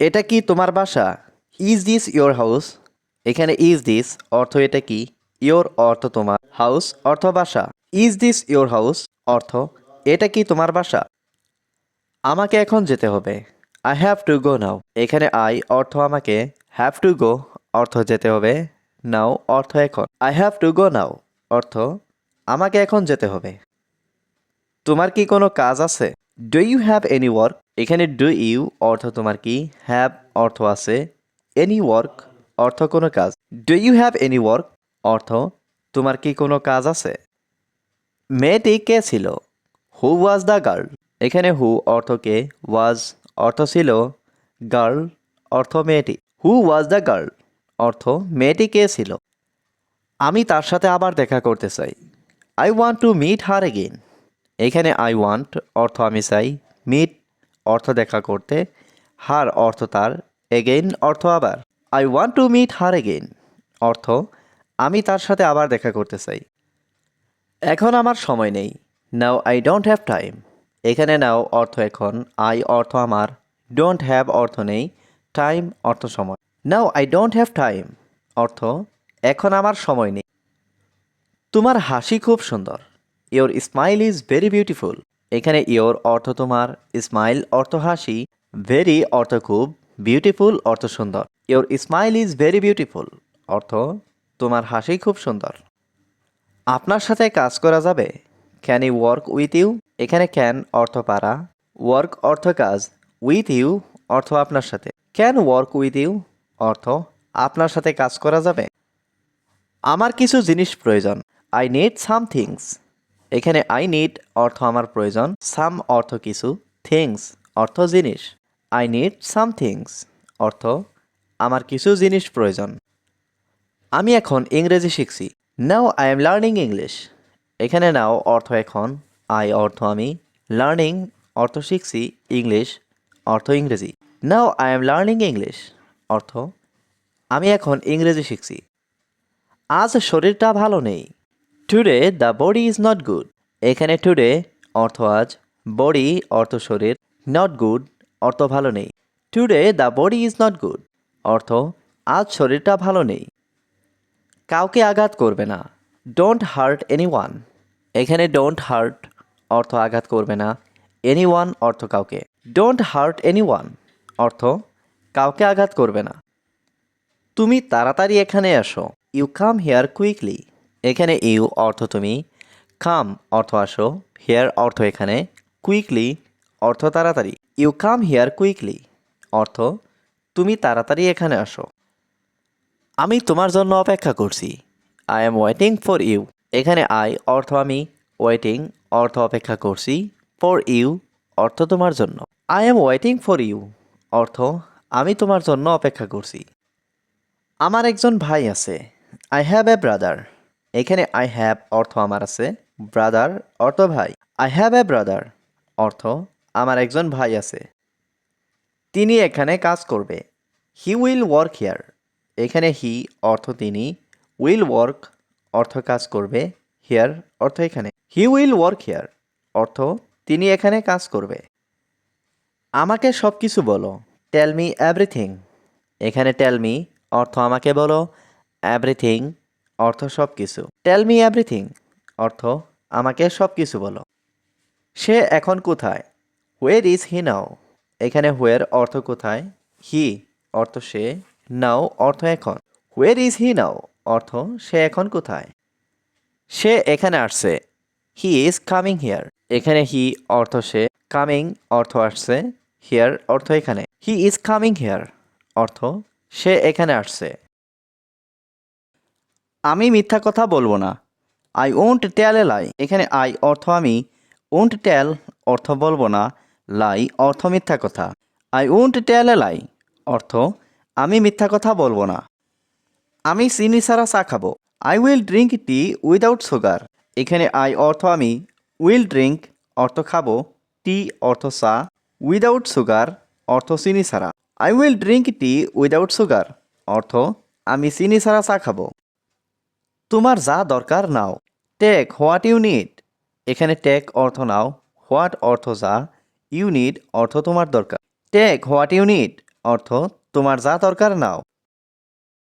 এটা কি তোমার বাসা? ইজ দিস ইয়োর হাউস এখানে ইজ দিস অর্থ এটা কি? ইয়োর অর্থ তোমার হাউস অর্থ বাসা। ইজ দিস ইয়োর হাউস অর্থ এটা কি তোমার বাসা? আমাকে এখন যেতে হবে। I have to go now এখানে আই অর্থ আমাকে হ্যাভ টু গো অর্থ যেতে হবে। নাও অর্থ এখন। I have to go now অর্থ আমাকে এখন যেতে হবে। তোমার কি কোনো কাজ আছে? Do you have any work এখানে ডু ইউ অর্থ তোমার কি? হ্যাভ অর্থ আছে। এনি ওয়ার্ক অর্থ কোনো কাজ। Do you have any work অর্থ তোমার কি কোনো কাজ আছে? মেয়েটি কে ছিল? হু ওয়াজ দ্য গার্ল এখানে হু অর্থ কে? ওয়াজ অর্থ ছিল গার্ল অর্থ মেয়েটি। হু ওয়াজ দ্য গার্ল অর্থ মেয়েটি কে ছিল? আমি তার সাথে আবার দেখা করতে চাই। I want to meet her again এখানে আই ওয়ান্ট অর্থ আমি চাই মিট অর্থ দেখা করতে, হার অর্থ তার এগেইন অর্থ আবার। I want to meet her again অর্থ আমি তার সাথে আবার দেখা করতে চাই। এখন আমার সময় নেই now I don't have time এখানে নাও অর্থ এখন আই অর্থ আমার ডোন্ট হ্যাভ অর্থ নেই টাইম অর্থ সময়। Now I don't have time অর্থ এখন আমার সময় নেই। তোমার হাসি খুব সুন্দর। Your smile is very beautiful এখানে ইওর অর্থ তোমার স্মাইল অর্থ হাসি ভেরি অর্থ খুব বিউটিফুল অর্থ সুন্দর। Your smile is very beautiful অর্থ তোমার হাসি খুব সুন্দর। আপনার সাথে কাজ করা যাবে। Can you work with you এখানে ক্যান অর্থ পারা ওয়ার্ক অর্থ কাজ উইথ ইউ অর্থ আপনার সাথে। ক্যান ওয়ার্ক উইথ ইউ অর্থ আপনার সাথে কাজ করা যাবে। আমার কিছু জিনিস প্রয়োজন। আই নিড সাম থিংস এখানে আই নিড অর্থ আমার প্রয়োজন সাম অর্থ কিছু থিংস অর্থ জিনিস আই নিড সাম থিংস অর্থ আমার কিছু জিনিস প্রয়োজন। আমি এখন ইংরেজি শিখছি। Now I am learning English এখানে নাও অর্থ এখন আই অর্থ আমি লার্নিং অর্থ শিখছি ইংলিশ অর্থ ইংরেজি। Now I am learning English অর্থ আমি এখন ইংরেজি শিখছি। আজ শরীরটা ভালো নেই। Today the body is not good এখানে টুডে অর্থ আজ বডি অর্থ শরীর নট গুড অর্থ ভালো নেই. Today the body is not good অর্থ আজ শরীরটা ভালো নেই। কাউকে আঘাত করবে না। ডোন্ট হার্ট এনি ওয়ান এখানে ডোন্ট হার্ট অর্থ আঘাত করবে না। এনি ওয়ান অর্থ কাউকে। ডোন্ট হার্ট এনি ওয়ান অর্থ কাউকে আঘাত করবে না। তুমি তাড়াতাড়ি এখানে আসো ইউ কাম হেয়ার কুইকলি এখানে ইউ অর্থ তুমি, কাম অর্থ আসো, হেয়ার অর্থ এখানে, কুইকলি অর্থ তাড়াতাড়ি। ইউ কাম হেয়ার কুইকলি অর্থ তুমি তাড়াতাড়ি এখানে আসো। আমি তোমার জন্য অপেক্ষা করছি। I am waiting for you. এখানে আই অর্থ আমি, ওয়েটিং অর্থ অপেক্ষা করছি, ফর ইউ অর্থ তোমার জন্য। I am waiting for you অর্থ আমি তোমার জন্য অপেক্ষা করছি। আমার একজন ভাই আছে। I have a brother. এখানে আই হ্যাভ অর্থ আমার আছে ব্রাদার অর্থ ভাই। আই হ্যাভ এ ব্রাদার অর্থ আমার একজন ভাই আছে। তিনি এখানে কাজ করবে। হি উইল ওয়ার্ক হিয়ার এখানে হি অর্থ তিনি উইল ওয়ার্ক অর্থ কাজ করবে। হিয়ার অর্থ এখানে। হি উইল ওয়ার্ক হিয়ার অর্থ তিনি এখানে কাজ করবে। আমাকে সব কিছু বলো। টেল মি এভরিথিং এখানে টেল মি অর্থ আমাকে বলো। এভরিথিং অর্থ সব কিছু। টেল মি এভরিথিং অর্থ আমাকে সব কিছু বলো। সে এখন কোথায়? হোয়ের ইজ হি নাও এখানে হোয়ের অর্থ কোথায়? হি অর্থ সে নাও অর্থ এখন। হোয়ের ইজ হি নাও অর্থ সে এখন কোথায়? সে এখানে আসছে। হি ইজ কামিং হিয়ার এখানে হি অর্থ সে কামিং অর্থ আসছে। হিয়ার অর্থ এখানে। হি ইজ কামিং হিয়ার অর্থ সে এখানে আসছে। আমি মিথ্যা কথা বলব না। আই ওন্ট টেল এ লাই এখানে আই অর্থ আমি ওন্ট টেল অর্থ বলব না। লাই অর্থ মিথ্যা কথা। আই ওন্ট টেল এ লাই অর্থ আমি মিথ্যা কথা বলব না। আমি চিনি ছাড়া চা খাব। I will drink tea without sugar এখানে আই অর্থ আমি উইল ড্রিঙ্ক অর্থ খাব। টি অর্থ চা উইদাউট সুগার অর্থ চিনি ছাড়া। I will drink tea without sugar অর্থ আমি চিনি ছাড়া চা খাব। তোমার যা দরকার নাও। টেক, হোয়াট ইউনিট এখানে টেক অর্থ নাও, হোয়াট অর্থ যা ইউনিট অর্থ তোমার দরকার। টেক, হোয়াট ইউনিট অর্থ তোমার যা দরকার নাও।